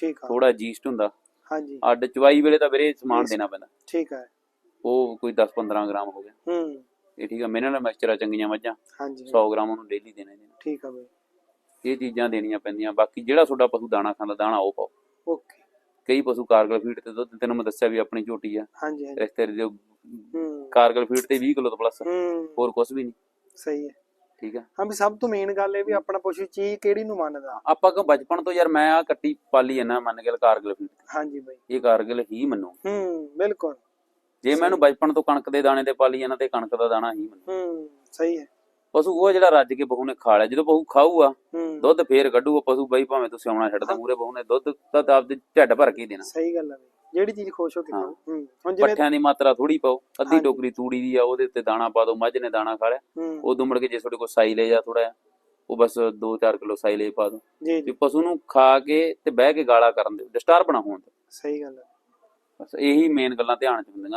ਠੀਕ ਆ। ਥੋੜਾ ਜੀਸਟ ਹੁੰਦਾ। ਹਾਂਜੀ। ਅੱਡ ਚਵਾਈ ਵੇਲੇ ਤਾਂ ਵੀਰੇ ਸਮਾਨ। ਦੇਣਾ ਪੈਂਦਾ। ਠੀਕ ਹੈ ਉਹ ਕੋਈ 10-15 ਗ੍ਰਾਮ ਹੋ ਗਿਆ। ਹੂੰ। ਇਹ ਠੀਕ ਆ ਮਿਨਰਲ ਮਿਕਸਚਰ ਆ ਚੰਗੀਆਂ ਮੱਝਾਂ। ਹਾਂਜੀ। 100 ਗ੍ਰਾਮ ਉਹਨੂੰ ਡੇਲੀ ਦੇਣਾ ਦੇਣਾ ਠੀਕ ਆ ਬਈ। ਇਹ ਚੀਜ਼ਾਂ ਦੇਣੀਆਂ ਪੈਂਦੀਆਂ। ਬਾਕੀ ਜਿਹੜਾ ਤੁਹਾਡਾ ਪਸ਼ੂ ਦਾਣਾ ਖਾਂਦਾ ਦਾਣਾ ਉਹ ਪਾਓ। ਓਕੇ। ਕਈ ਪਸ਼ੂ ਕਾਰਗਲ ਫੀਡ ਤੇ ਦੁੱਧ ਤੈਨੂੰ ਮੈਂ ਦੱਸਿਆ ਵੀ ਆਪਣੀ ਝੋਟੀ ਆ। ਹਾਂਜੀ ਹਾਂਜੀ। ਰਿਸ਼ਤੇ ਦੇ ਹੂੰ। ਕਾਰਗਲ ਫੀਡ ਤੇ 20 ਕਿਲੋ ਤੋਂ ਪਲੱਸ ਹੂੰ। ਹੋਰ ਕੁਝ ਵੀ ਨਹੀਂ। ਸਹੀ ਹੈ। ਠੀਕ ਆ ਹਾਂ ਵੀ ਸਭ ਤੋਂ ਮੇਨ ਗੱਲ ਇਹ ਵੀ ਆਪਣਾ ਪਸ਼ੂ ਚੀਜ਼ ਕਿਹੜੀ ਨੂੰ ਮੰਨਦਾ? ਆਪਾਂ ਕੋ ਬਚਪਨ ਤੋਂ ਯਾਰ ਮੈਂ ਆ ਕੱਟੀ ਪਾਲੀ ਜਾਂਦਾ ਮੰਨ ਕੇ ਕਾਰਗਲ ਫੀਡ ਹਾਂਜੀ ਬਈ। ਇਹ ਕਾਰਗਲ ਹੀ ਮੰਨੂ। ਹੂੰ ਬਿਲਕੁਲ। ਜੇ ਮੈਂ ਇਹਨੂੰ ਬਚਪਨ ਤੋਂ ਕਣਕ ਦੇ ਦਾਣੇ ਤੇ ਪਾਲੀ ਜਾਂਦਾ ਤੇ ਕਣਕ ਦਾ ਦਾਣਾ ਹੀ ਮੰਨੂ। ਹੂੰ ਸਹੀ ਹੈ। ਪਸ਼ੂ ਉਹ ਜਿਹੜਾ ਰੱਜ ਕੇ ਬਹੂ ਨੇ ਖਾ ਲਿਆ ਜਦੋਂ ਬਹੂ ਖਾਊਗਾ ਦੁੱਧ ਫੇਰ ਕੱਢੂਗਾ ਪਸ਼ੂ ਬਈ ਭਾਵੇਂ ਤੁਸੀਂ ਆਉਣਾ ਛੱਡ ਦੇ ਮੂਰੇ ਬਹੂ ਨੇ ਦੁੱਧ ਤਾਂ ਆਪਦੇ ਢਿੱਡ ਭਰ ਕੇ ਦੇਣਾ। ਸਹੀ ਗੱਲ ਹੈ ਜਿਹੜੀ ਚੀਜ਼ ਖੁਸ਼ ਹੋ ਕੇ ਹਾਂ। ਖਾਓ। ਹੁਣ ਜਿਵੇਂ ਪੱਠਿਆਂ ਦੀ ਮਾਤਰਾ ਥੋੜੀ ਪਾਓ ਅੱਧੀ ਹਾਂਜੀ। ਟੋਕਰੀ ਤੂੜੀ ਦੀ ਆ ਉਹਦੇ ਉੱਤੇ ਦਾਣਾ ਪਾ ਦਿਓ ਮੱਝ ਨੇ ਦਾਣਾ ਖਾ ਲਿਆ। ਹੂੰ। ਉਦੋਂ ਮੁੜ ਕੇ ਜੇ ਤੁਹਾਡੇ ਕੋਲ ਸਾਈਲੇਜ ਆ ਥੋੜਾ ਉਹ ਬਸ 2-4 ਕਿਲੋ ਸਾਈਲੇਜ ਪਾ ਦਿਓ ਜੀ ਜੀ। ਪਸ਼ੂ ਨੂੰ ਖਾ ਕੇ ਤੇ ਬਹਿ ਕੇ ਗਾਲਾ ਕਰਨ ਦਿਓ ਡਿਸਟਰਬ ਨਾ ਹੋਣ ਦਿਓ। ਸਹੀ ਗੱਲ ਹੈ ਬਸ ਇਹੀ ਮੇਨ ਗੱਲਾਂ ਧਿਆਨ ਚ ਹੁੰਦੀਆਂ।